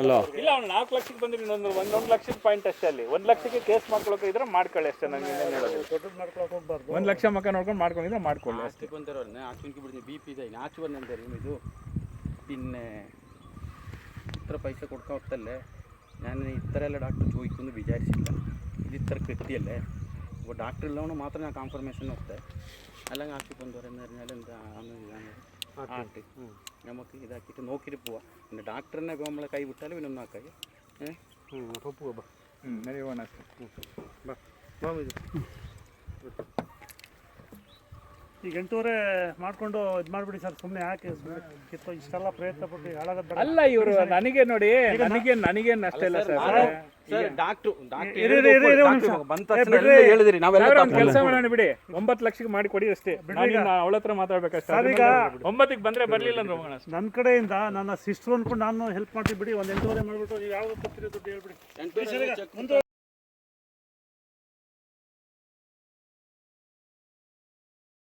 ಅಲ್ಲ ಇಲ್ಲ ಅವ್ನು ನಾಲ್ಕು ಲಕ್ಷಕ್ಕೆ ಬಂದ್ರೆ ಇನ್ನೊಂದು ಒಂದೊಂದು ಲಕ್ಷದ ಪಾಯಿಂಟ್ ಅಷ್ಟೇ ಅಲ್ಲಿ ಒಂದು ಲಕ್ಷಕ್ಕೆ ಕೇಸ್ ಮಾಡ್ಕೊಳಕ್ಕೆ ಇದ್ರೆ ಮಾಡ್ಕೊಳ್ಳಿ ಅಷ್ಟೇ ನಂಗೆ ಇನ್ನೇನು ಹೇಳೋದು ದೊಡ್ಡದು ಮಾಡ್ಕೊಳಕ್ ಹೋಗ್ಬಾರ್ದು ಒಂದು ಲಕ್ಷ ಮಕ್ಕ ನೋಡ್ಕೊಂಡು ಮಾಡ್ಕೊಂಡಿದ್ರೆ ಮಾಡ್ಕೊಳ್ಳಿ ಅಷ್ಟೇ ആശുപത്രി ബന്ധവരുന്ന ആശുപത്രിക്ക് ഇവിടുന്ന് ബി പി ഇതായി ആച്ചു പറഞ്ഞ എന്തായാലും ഇത് പിന്നെ ഇത്ര പൈസ കൊടുക്കാൻ ഒത്തല്ലേ ഞാൻ ഇത്ര ಎಲ್ಲ ಡಾಕ್ಟರ್ ചോദിക്കുമെന്ന് വിചാരിച്ചില്ല ഇത് ഇത്ര കിട്ടിയല്ലേ അപ്പോൾ ഡാക്ടർ ഉള്ളതുകൊണ്ട് മാത്രം ഞാൻ കൺഫർമേഷൻ കൊടുത്തേ അല്ലെങ്കിൽ ആശുപത്രി ബന്ധവരെന്ന് പറഞ്ഞാൽ എന്താ അന്ന് ഞാൻ ഒക്കെ നമുക്ക് ഇതാക്കിയിട്ട് നോക്കിയിട്ട് പോവാം. പിന്നെ ഡാക്ടറിനെ നമ്മളെ കൈ വിട്ടാൽ പിന്നെ ഒന്നാക്കായി ഏഹ് അപ്പോൾ പോവാം ബാ. ബാ. ബാ ಈಗ ಎಂಟೂವರೆ ಮಾಡ್ಕೊಂಡು ಇದು ಮಾಡ್ಬಿಡಿ ಸರ್ ಸುಮ್ಮನೆ ಯಾಕೆ ಇಷ್ಟೆಲ್ಲ ಪ್ರಯತ್ನ ಪಟ್ಟು ಹಾಳಾಗೋದು ಅಲ್ಲ ಇವರು ನನಗೆ ನೋಡಿ ನನಗೆ ನನಗೆ ಅಷ್ಟೇ ಇಲ್ಲ ಸರ್ ಸರ್. ಡಾಕ್ಟ್ರು ಇರಿ, ಇರಿ, ಇರಿ, ಇರಿ, ಒಂದ್ ನಿಮಿಷ. ಬಂದ ತಕ್ಷಣ ಹೇಳಿದ್ರಿ ನಾವೆಲ್ಲ ಕೆಲಸ ಮಾಡೋಣ ಬಿಡಿ. ಒಂಬತ್ತು ಲಕ್ಷಕ್ಕೆ ಮಾಡಿ ಕೊಡಿ ಅಷ್ಟೇ. ನಾನು ಅವಳ ಹತ್ರ ಮಾತಾಡ್ಬೇಕಷ್ಟೇ ಸರ್, ಈಗ- ಒಂಬತ್ತಿಗೆ ಬಂದ್ರೆ ಬರ್ಲಿಲ್ಲ ಅಂದ್ರೆ ಹೋಗೋಣ ನನ್ನ ಕಡೆಯಿಂದ ನನ್ನ ಸಿಸ್ಟರ್ ಅನ್ಕೊಂಡು ನಾನು ಹೆಲ್ಪ್ ಮಾಡ್ತೀನಿ ಬಿಡಿ ಒಂದು ಎಂಟೂವರೆ ಮಾಡ್ಬಿಟ್ಟು ನೀವು ದುಡ್ಡು ಹೇಳ್ಬಿಡಿ.